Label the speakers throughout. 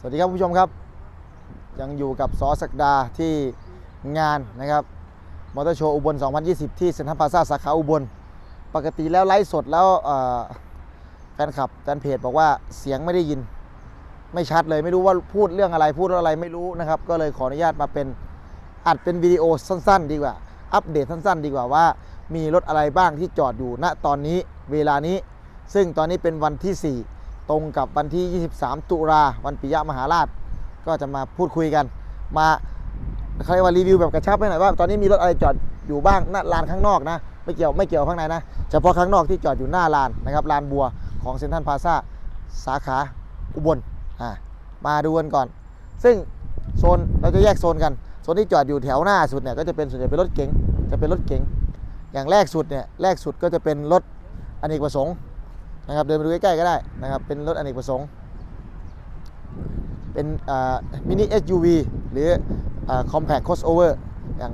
Speaker 1: สวัสดีครับผู้ชมครับ ยังอยู่กับซอสักดาที่งานนะครับมอเตอร์โชว์อุบล 2020 ที่เซ็นทรัลพาซาสาขาอุบล ปกติแล้วไลฟ์สดแล้วแฟนคลับแฟนเพจบอกว่าเสียงไม่ได้ยิน ไม่ชัดเลยไม่รู้ว่าพูดเรื่องอะไรพูดองอะไรไม่รู้นะครับ ก็เลยขออนุญาตมาเป็นอัดเป็นวิดีโอสั้น ๆ ดีกว่า อัปเดตสั้น ๆ ดีกว่าว่า มีรถอะไรบ้างที่จอดอยู่ณตอนนี้เวลานี้ ซึ่งตอนนี้เป็นวันที่ 4 ตรงกับวันที่ 23 ตุลาวันปิยมหาราช ก็จะมาพูดคุยกัน มาเขาเรียกว่ารีวิวแบบกระชับให้หน่อยว่า ตอนนี้มีรถอะไรจอดอยู่บ้างหน้าลานข้างนอกนะ ไม่เกี่ยวไม่เกี่ยวข้างในนะเฉพาะข้างนอกที่จอดอยู่หน้าลานนะครับลานบัวของเซ็นทรัลพลาซาสาขาอุบลอ่ามาดูกันก่อน ซึ่งโซนเราจะแยกโซนกันโซนที่จอดอยู่แถวหน้าสุดเนี่ยก็จะเป็นส่วนใหญ่เป็นรถเก๋งจะเป็นรถเก๋งอย่างแรกสุดเนี่ยแรกสุดก็จะเป็นรถอเนกประสงค์ นะครับเดินไปดูใกล้ๆก็ได้นะครับเป็นรถอเนกประสงค์ เป็นมินิ SUV หรืออ่า Compact Crossover อย่าง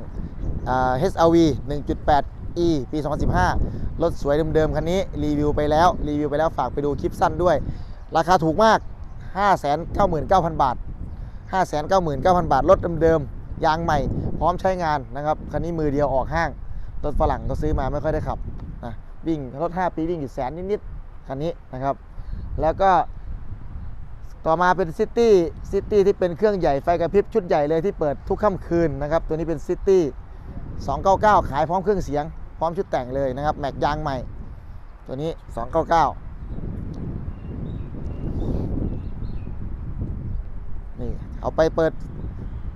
Speaker 1: อ่า HRV 1.8e ปี 2015 รถสวยเดิมๆ คันนี้รีวิวไปแล้วรีวิวไปแล้วฝากไปดูคลิปสั้นด้วย ราคาถูกมาก 599,000 บาท 599,000 บาท รถเดิมๆ ยางใหม่พร้อมใช้งานนะครับ คันนี้มือเดียวออกห้าง รถฝรั่งก็ซื้อมาไม่ค่อยได้ขับนะวิ่งรถ 5 ปีวิ่งอยู่แสนนิดๆ คันนี้นะครับ แล้วก็ต่อมาเป็นซิตี้ซิตี้ที่เป็นเครื่องใหญ่ไฟกระพริบชุดใหญ่เลยที่เปิดทุกค่ำคืนนะครับ ตัวนี้เป็นซิตี้299 ขายพร้อมเครื่องเสียง พร้อมชุดแต่งเลยนะครับ แม็กยางใหม่ ตัวนี้ 299 นี่ เอาไปเปิด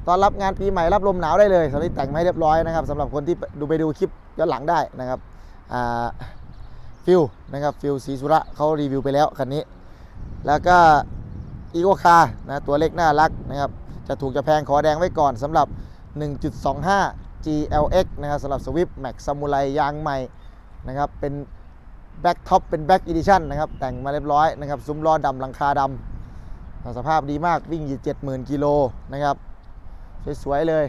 Speaker 1: ตอนรับงานปีใหม่รับลมหนาวได้เลยตอนนี้แต่งไมาให้เรียบร้อยนะครับสำหรับคนที่ดูไปดูคลิปย้อนหลังได้นะครับอ่า ฟิลนะครับฟิลสีสุระเขารีวิวไปแล้วคันนี้ แล้วก็อีโกคาร์นะตัวเล็กน่ารักนะครับจะถูกจะแพงขอแดงไว้ก่อนสำหรับ 1.25 GLX นะครับสำหรับ Swift Max Samurai ยางใหม่นะครับเป็นแบ็กท็อปเป็นแบ็กอีดิชั่นนะครับแต่งมาเรียบร้อยนะครับซุ้มล้อดำหลังคาดำสภาพดีมากวิ่งอยู่70,000กิโลนะครับสวยๆเลย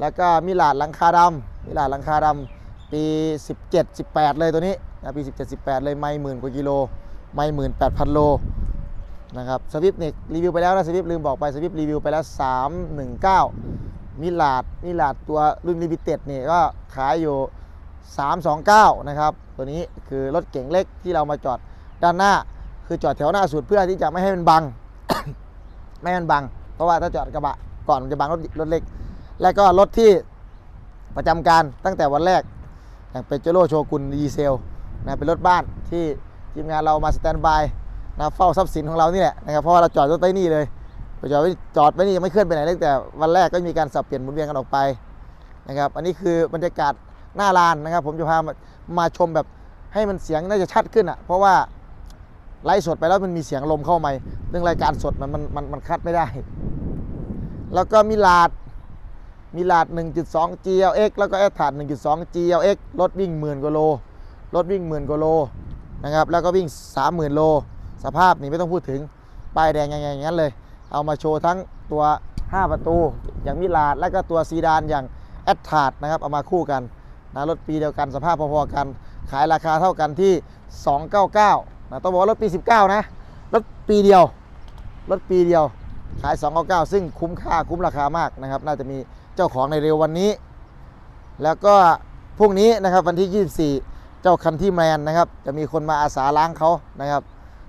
Speaker 1: แล้วก็มิลาดหลังคาดำมิลาดหลังคาดำ ปี 17 18 เลยตัวนี้นะปี 17 18 เลยไม่หมื่นกว่ากิโล ไม่หมื่นแปดพันโลนะครับสวิฟเนี่ยรีวิวไปแล้วนะสวิฟลืมบอกไปสวิฟรีวิวไปแล้ว 319 มิลาดมิลาดตัวรุ่นลิมิเต็ดเนี่ยก็ขายอยู่ 329 นะครับ ตัวนี้คือรถเก๋งเล็กที่เรามาจอดด้านหน้า คือจอดแถวหน้าสุดเพื่อที่จะไม่ให้มันบัง ไม่ให้มันบัง เพราะว่าถ้าจอดกระบะก่อนมันจะบังรถรถเล็ก และก็รถที่ประจำการตั้งแต่วันแรก อย่างเป็นเจโร่โชกุนดีเซลนะเป็นรถบ้านที่ทีมงานเรามาสแตนบายนะเฝ้าทรัพย์สินของเรานี่แหละนะครับเพราะว่าเราจอดรถไว้นี่เลยไปจอดไว้จอดไว้นี่ยังไม่เคลื่อนไปไหนเลยแต่วันแรกก็มีการสับเปลี่ยนหมุนเวียนกันออกไปนะครับอันนี้คือบรรยากาศหน้าลานนะครับ ผมจะพามามาชมแบบให้มันเสียงน่าจะชัดขึ้นอะเพราะว่าไลฟ์สดไปแล้วมันมีเสียงลมเข้ามาเรื่องรายการสดมันมันมันมันคัดไม่ได้ แล้วก็มีลาด มีลาด 1.2 GLX แล้วก็แอดถาด1.2 GLX รถวิ่งหมื่นกว่าโล รถวิ่งหมื่นกว่าโลนะครับ แล้วก็วิ่ง 30,000 โล สภาพนี่ไม่ต้องพูดถึง ป้ายแดงอย่างอย่างนั้นเลย เอามาโชว์ทั้งตัว 5 ประตู อย่างมิลาด แล้วก็ตัวซีดานอย่างแอดถาดนะครับ เอามาคู่กันนะรถปีเดียวกันสภาพพอๆกัน ขายราคาเท่ากันที่ 299นะต้องบอกว่ารถปี 19 นะ รถปีเดียว รถปีเดียว ขาย 299 ซึ่งคุ้มค่าคุ้มราคามากนะครับ น่าจะมี เจ้าของในเร็ววันนี้ แล้วก็พรุ่งนี้นะครับวันที่ 24 เจ้าคันที่แมนนะครับ จะมีคนมาอาสาล้างเขานะครับ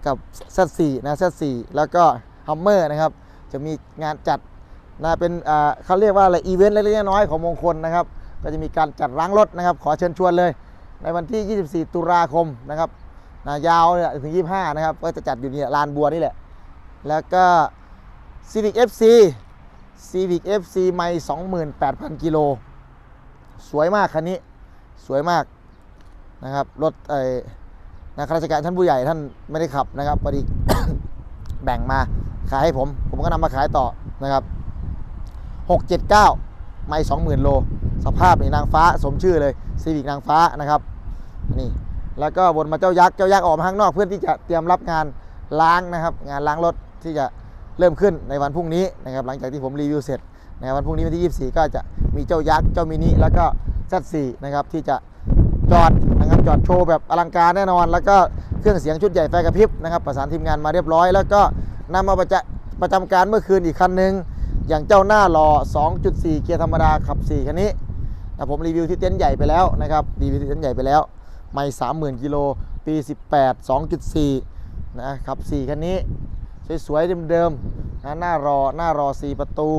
Speaker 1: กับ Z4 นะ Z4 แล้วก็ฮัมเมอร์นะครับ จะมีงานจัดนะเป็นอ่าเขาเรียกว่าอะไรอีเวนต์เล็กๆน้อยๆของมงคลนะครับ ก็จะมีการจัดล้างรถนะครับ ขอเชิญชวนเลย ในวันที่ 24 ตุลาคมนะครับนะยาวนะถึง 25 นะครับ ก็จะจัดอยู่เนี่ยลานบัวนี่แหละ แล้วก็ซี Civic FC Civic FC ไม่28,000 กิโล สวยมากคันนี้ สวยมากนะครับ รถไอ้นะข้าราชการท่านผู้ใหญ่ท่านไม่ได้ขับนะครับพอดีแบ่งมาขายให้ผม ผมก็นำมาขายต่อนะครับ 679 ไม่20,000 โล สภาพนี่นางฟ้าสมชื่อเลย Civic นางฟ้านะครับนี่แล้วก็วนมาเจ้ายักษ์ เจ้ายักษ์ออกมาข้างนอกเพื่อที่จะเตรียมรับงานล้างนะครับ งานล้างรถที่จะ เริ่มขึ้นในวันพรุ่งนี้นะครับหลังจากที่ผมรีวิวเสร็จในวันพรุ่งนี้วันที่ 24 ก็จะมีเจ้ายักษ์เจ้ามินิแล้วก็ Z4 นะครับที่จะจอดนะครับจอดโชว์แบบอลังการแน่นอน แล้วก็เครื่องเสียงชุดใหญ่ไฟกระพริบนะครับประสานทีมงานมาเรียบร้อย แล้วก็นำมาประจประจำการเมื่อคืนอีกคันหนึ่งอย่างเจ้าหน้ารอ2.4 เกียร์ธรรมดาขับ 4 คันนี้นะผมรีวิวที่เต็นท์ใหญ่ไปแล้วนะครับรีวิวที่เต็นท์ใหญ่ไปแล้ว ไม่ 30,000 กิโล ปี 18 2.4 นะครับ 4 คันนี้ สวยๆเดิมๆนะหน้ารอหน้ารอ 4 ประตู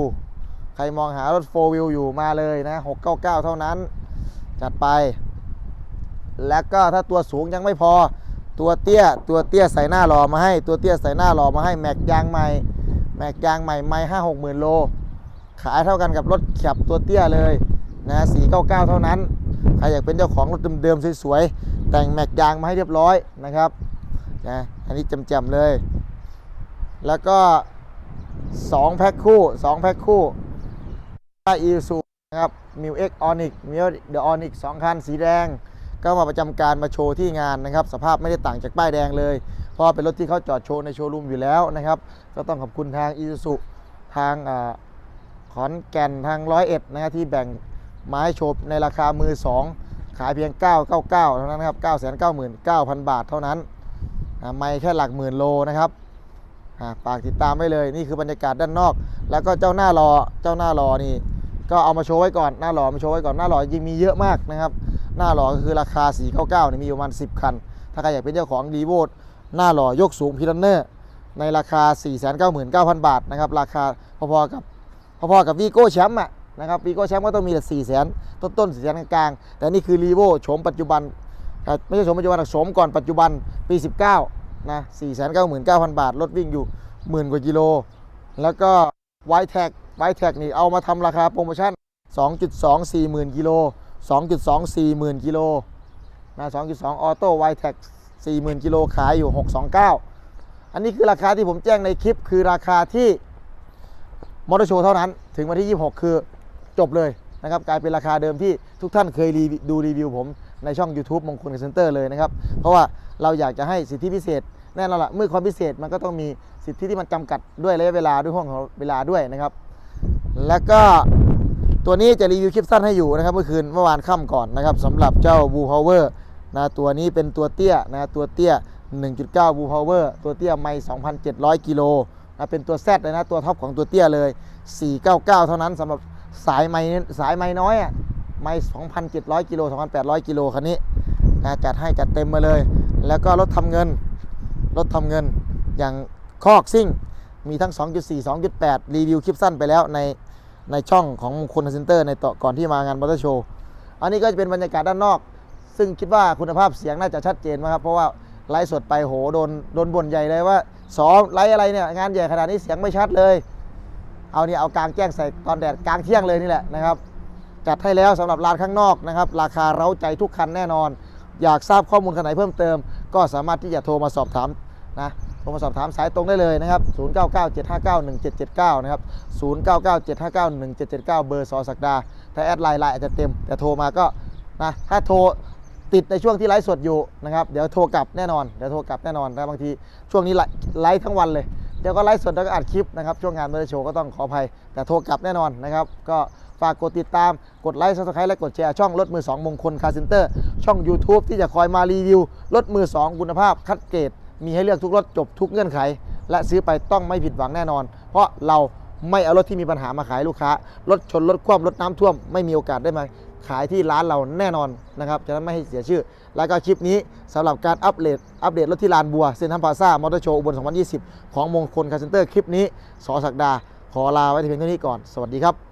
Speaker 1: ใครมองหารถ4 wheel อยู่มาเลยนะ 699 เท่านั้น จัดไป แล้วก็ถ้าตัวสูงยังไม่พอ ตัวเตี้ยตัวเตี้ยใส่หน้ารอมาให้ ตัวเตี้ยใส่หน้ารอมาให้แม็กยางใหม่แม็กยางใหม่ไม่ห้าหกหมื่นโล ขายเท่ากันกับรถขับตัวเตี้ยเลยนะสี่เก้าเก้าเท่านั้น ใครอยากเป็นเจ้าของรถเดิมๆสวยๆแต่งแม็กยางมาให้เรียบร้อยนะครับนะอันนี้จำๆเลย แล้วก็ 2 แพ็คคู่ 2 แพ็คคู่อีซูนะครับมิวเอ็กออนิกมิวเดอะออนิกสองคันสีแดง ก็มาประจำการมาโชว์ที่งานนะครับ สภาพไม่ได้ต่างจากป้ายแดงเลย เพราะเป็นรถที่เขาจอดโชว์ในโชว์รูมอยู่แล้วนะครับ ก็ต้องขอบคุณทางอีซูทางขอนแก่นทางร้อยเอ็ดนะครับที่แบ่งมาให้โชว์ในราคามือ2ขายเพียง 999 เท่านั้นครับ 999,000 บาทเท่านั้น ไม่แค่หลักหมื่นโลนะครับ ฝากติดตามไว้เลยนี่คือบรรยากาศด้านนอก แล้วก็เจ้าหน้ารอเจ้าหน้ารอนี่ ก็เอามาโชว์ไว้ก่อนหน้ารอมาโชว์ไว้ก่อนหน้ารอจริงมีเยอะมากนะครับหน้ารอก็คือราคา 499นี่มีประมาณ10 คัน ถ้าใครอยากเป็นเจ้าของรีโวหน้ารอยกสูงพิลันเนอร์ในราคา 499,000 บาทนะครับราคาพอๆกับพอๆกับวีโก้แชมป์อะนะครับวีโก้แชมป์ก็ต้องมีแต่4 0 0 0 0ต้นต้น4 0 0 0 0กลางๆ แต่นี่คือรีโวโฉมปัจจุบัน ไม่ใช่โฉมปัจจุบันโฉมก่อนปัจจุบันปี 19 นะ499,000บาท รถวิ่งอยู่หมื่นกว่ากิโล แล้วก็ไวแท็กไวแท็กนี่เอามาทำราคาโปรโมชั่น 2.2 4 0,000กิโล 2.2 4 0,000กิโลนะ2.2ออโต้ไวแท็ก40,000กิโลขายอยู่ 629 อันนี้คือราคาที่ผมแจ้งในคลิป คือราคาที่มอเตอร์โชว์เท่านั้น ถึงวันที่ 26 คือจบเลยนะครับ กลายเป็นราคาเดิมที่ทุกท่านเคยดูรีวิวผม ในช่อง YouTube มงคลเซ็นเตอร์เลยนะครับ เพราะว่าเราอยากจะให้สิทธิพิเศษ แน่นอนละเมื่อความพิเศษมันก็ต้องมีสิทธิที่มันจำกัดด้วยระยะเวลาด้วยห่วงของเวลาด้วยนะครับ แล้วก็ตัวนี้จะรีวิวคลิปสั้นให้อยู่นะครับ เมื่อคืนเมื่อวานค่ำก่อนนะครับสำหรับเจ้าบูพาวเวอร์นะตัวนี้เป็นตัวเตี้ยนะตัวเตี้ย 1.9บูพาวเวอร์ตัวเตี้ยไม่ 2,700 กิโลนะเป็นตัวแซดเลยนะตัวท็อปของตัวเตี้ยเลย 499 เท่านั้นสำหรับสายไม้สายไม้น้อยอะ ไม่2,700กิโล2,800กิโลคันนี้นะจัดให้จัดเต็มมาเลย แล้วก็รถทำเงิน รถทำเงินอย่างคอกซิ่ง มีทั้ง 2.4 2.8 รีวิวคลิปสั้นไปแล้วในในช่องของมงคลเซ็นเตอร์ในต่อก่อนที่มางานมอเตอร์โชว์ อันนี้ก็จะเป็นบรรยากาศด้านนอก ซึ่งคิดว่าคุณภาพเสียงน่าจะชัดเจนมากครับ เพราะว่าไลฟ์สดไปโหโดนโดนบ่นใหญ่เลยว่าสองไลฟ์อะไรเนี่ยงานใหญ่ขนาดนี้เสียงไม่ชัดเลย เอาเนี่ยเอากลางแจ้งใส่ตอนแดดกลางเที่ยงเลยนี่แหละนะครับ จัดให้แล้วสำหรับร้านข้างนอกนะครับ ราคาเร้าใจทุกคันแน่นอน อยากทราบข้อมูลคันไหนเพิ่มเติม ก็สามารถที่จะโทรมาสอบถามนะโทรมาสอบถามสายตรงได้เลยนะครับ 0997591779 นะครับ 0997591779 เบอร์สอศักดา ถ้าแอดไลน์ไลน์อาจจะเต็ม แต่โทรมาก็นะ ถ้าโทรติดในช่วงที่ไลฟ์สดอยู่นะครับ เดี๋ยวโทรกลับแน่นอน เดี๋ยวโทรกลับแน่นอนแต่บางทีช่วงนี้ไลฟ์ทั้งวันเลย เดี๋ยวก็ไลฟ์สดแล้วก็อัดคลิปนะครับ ช่วงงานเมอร์โชว์ก็ต้องขออภัย แต่โทรกลับแน่นอนนะครับ ก็ ฝากกดติดตาม กดไลค์ซับสไครต์และกดแชร์ช่องรถมือ 2 มงคลคาร์เซนเตอร์ ช่อง YouTube ที่จะคอยมารีวิวรถมือ 2 คุณภาพคัดเกรดมีให้เลือกทุกรถจบทุกเงื่อนไข และซื้อไปต้องไม่ผิดหวังแน่นอน เพราะเราไม่เอารถที่มีปัญหามาขายลูกค้า รถชนรถคว่ำรถน้ำท่วม ไม่มีโอกาสได้มาขายที่ร้านเราแน่นอนนะครับจะได้ไม่ให้เสียชื่อ แล้วก็คลิปนี้สำหรับการอัปเดตอัปเดตรถที่ลานบัวเซ็นทรัลพาซ่ามอเตอร์โชว์อุบล2020 ของมงคลคาร์เซนเตอร์คลิปนี้สอศักดาขอลาไว้ที่เพียงเท่านี้ก่อน สวัสดีครับ